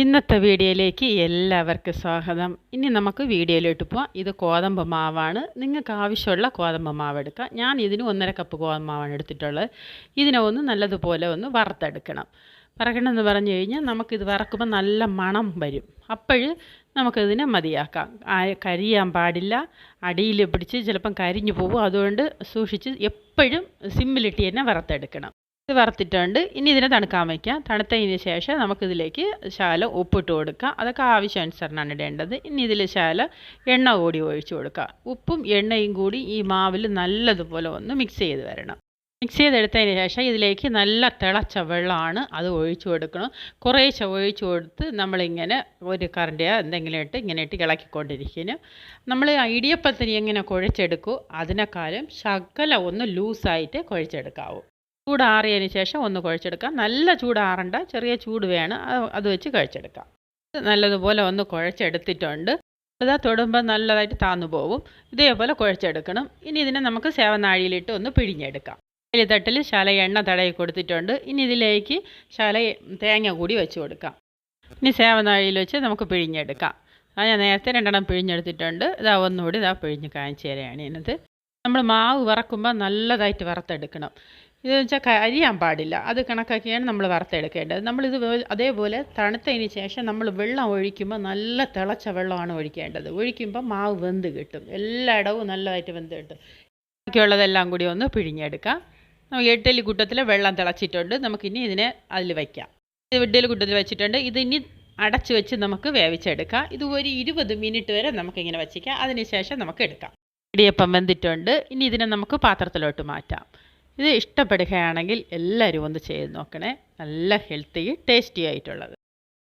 ഇന്നത്തെ വീഡിയോയിലേക്ക് എല്ലാവർക്കും സ്വാഗതം. ഇനി നമുക്ക് വീഡിയോയിലോട്ട് പോവാം. ഇത് ഗോതമ്പ് മാവാണ്. നിങ്ങൾക്ക് ആവശ്യമുള്ള ഗോതമ്പ് മാവ് എടുക്കാം. ഞാൻ ഇതിന് ഒന്നര കപ്പ് ഗോതമ്പ് മാവാണ് എടുത്തിട്ടുള്ളത്. ഇതിനെ ഒന്ന് നല്ലതുപോലെ ഒന്ന് വറുത്തെടുക്കണം. വറക്കണം എന്ന് പറഞ്ഞു കഴിഞ്ഞാൽ നമുക്കിത് വറക്കുമ്പോൾ നല്ല മണം വരും. അപ്പോൾ നമുക്കിതിനെ മതിയാക്കാം. കരിയാൻ പാടില്ല. അടിയിൽ പിടിച്ച് ചിലപ്പം കരിഞ്ഞു പോകും. അതുകൊണ്ട് സൂക്ഷിച്ച് എപ്പോഴും സിമ്മിലിട്ട് തന്നെ വറുത്തെടുക്കണം. ഇത് വറുത്തിട്ടുണ്ട്. ഇനി ഇതിനെ തണുക്കാൻ വയ്ക്കാം തണുത്തതിന് ശേഷം നമുക്കിതിലേക്ക് ശാല ഉപ്പിട്ട് കൊടുക്കാം. അതൊക്കെ ആവശ്യാനുസരണമാണ് ഇടേണ്ടത്. ഇനി ഇതിൽ ശാല എണ്ണ കൂടി ഒഴിച്ച് കൊടുക്കുക ഉപ്പും എണ്ണയും കൂടി ഈ മാവിൽ നല്ലതുപോലെ ഒന്ന് മിക്സ് ചെയ്ത് വരണം. മിക്സ് ചെയ്തെടുത്തതിന് ശേഷം ഇതിലേക്ക് നല്ല തിളച്ച വെള്ളമാണ് അത് ഒഴിച്ചു കൊടുക്കണം. കുറേശ്ശെ ഒഴിച്ചു കൊടുത്ത് നമ്മളിങ്ങനെ ഒരു കറണ്ടിയോ എന്തെങ്കിലും ഇട്ട് ഇങ്ങനെ ഇട്ട് ഇളക്കിക്കൊണ്ടിരിക്കുന്നു. നമ്മൾ ഇടിയപ്പത്തിന് എങ്ങനെ കുഴച്ചെടുക്കൂ? അതിനേക്കാളും ശകല ഒന്ന് ലൂസായിട്ട് കുഴച്ചെടുക്കാവൂ. ചൂടാറിയതിന് ശേഷം ഒന്ന് കുഴച്ചെടുക്കാം നല്ല ചൂടാറണ്ട ചെറിയ ചൂട് വേണം. അത് വെച്ച് കുഴച്ചെടുക്കാം. നല്ലതുപോലെ ഒന്ന് കുഴച്ചെടുത്തിട്ടുണ്ട്. ഇതാ തൊടുമ്പോൾ നല്ലതായിട്ട് താന്നു പോകും ഇതേപോലെ കുഴച്ചെടുക്കണം. ഇനി ഇതിനെ നമുക്ക് സേവനാഴിയിലിട്ട് ഒന്ന് പിഴിഞ്ഞെടുക്കാം. തട്ടിൽ ശല എണ്ണ തടയി കൊടുത്തിട്ടുണ്ട്. ഇനി ഇതിലേക്ക് ശല തേങ്ങ കൂടി വെച്ച് കൊടുക്കാം. ഇനി സേവനാഴിയിൽ വെച്ച് നമുക്ക് പിഴിഞ്ഞെടുക്കാം. അത് ഞാൻ നേരത്തെ രണ്ടെണ്ണം പിഴിഞ്ഞെടുത്തിട്ടുണ്ട്. ഇതാ ഒന്നുകൂടി ഇതാ പിഴിഞ്ഞ് കാണിച്ചു തരാണ് ഇതിനകത്ത്. നമ്മൾ മാവ് വറക്കുമ്പോൾ നല്ലതായിട്ട് വറുത്തെടുക്കണം. ഇത് വെച്ചാൽ കരിയാൻ പാടില്ല. അത് കണക്കാക്കിയാണ് നമ്മൾ വറുത്തെടുക്കേണ്ടത്. നമ്മളിത് അതേപോലെ തണുത്തതിന് ശേഷം നമ്മൾ വെള്ളം ഒഴിക്കുമ്പോൾ നല്ല തിളച്ച വെള്ളമാണ് ഒഴിക്കേണ്ടത്. ഒഴിക്കുമ്പോൾ മാവ് വെന്ത് കിട്ടും. എല്ലായിടവും നല്ലതായിട്ട് വെന്ത് കിട്ടും. ബാക്കിയുള്ളതെല്ലാം കൂടി ഒന്ന് പിഴിഞ്ഞെടുക്കാം. നമുക്ക് ഇഡ്ഡലി കൂട്ടത്തിൽ വെള്ളം തിളച്ചിട്ടുണ്ട്. നമുക്കിനി ഇതിനെ അതിൽ വയ്ക്കാം. ഇത് ഇഡ്ഡലി കൂട്ടത്തിൽ വെച്ചിട്ടുണ്ട്. ഇതിനി അടച്ച് വെച്ച് നമുക്ക് വേവിച്ചെടുക്കാം. ഇത് ഒരു ഇരുപത് മിനിറ്റ് വരെ നമുക്കിങ്ങനെ വച്ചിക്കാം. അതിന് ശേഷം നമുക്ക് എടുക്കാം. ഇടിയപ്പം വെന്തിട്ടുണ്ട്. ഇനി ഇതിനെ നമുക്ക് പാത്രത്തിലോട്ട് മാറ്റാം. ഇത് ഇഷ്ടപ്പെടുകയാണെങ്കിൽ എല്ലാവരും ഒന്ന് ചെയ്ത് നോക്കണേ. നല്ല ഹെൽത്തി ടേസ്റ്റി ആയിട്ടുള്ളത്.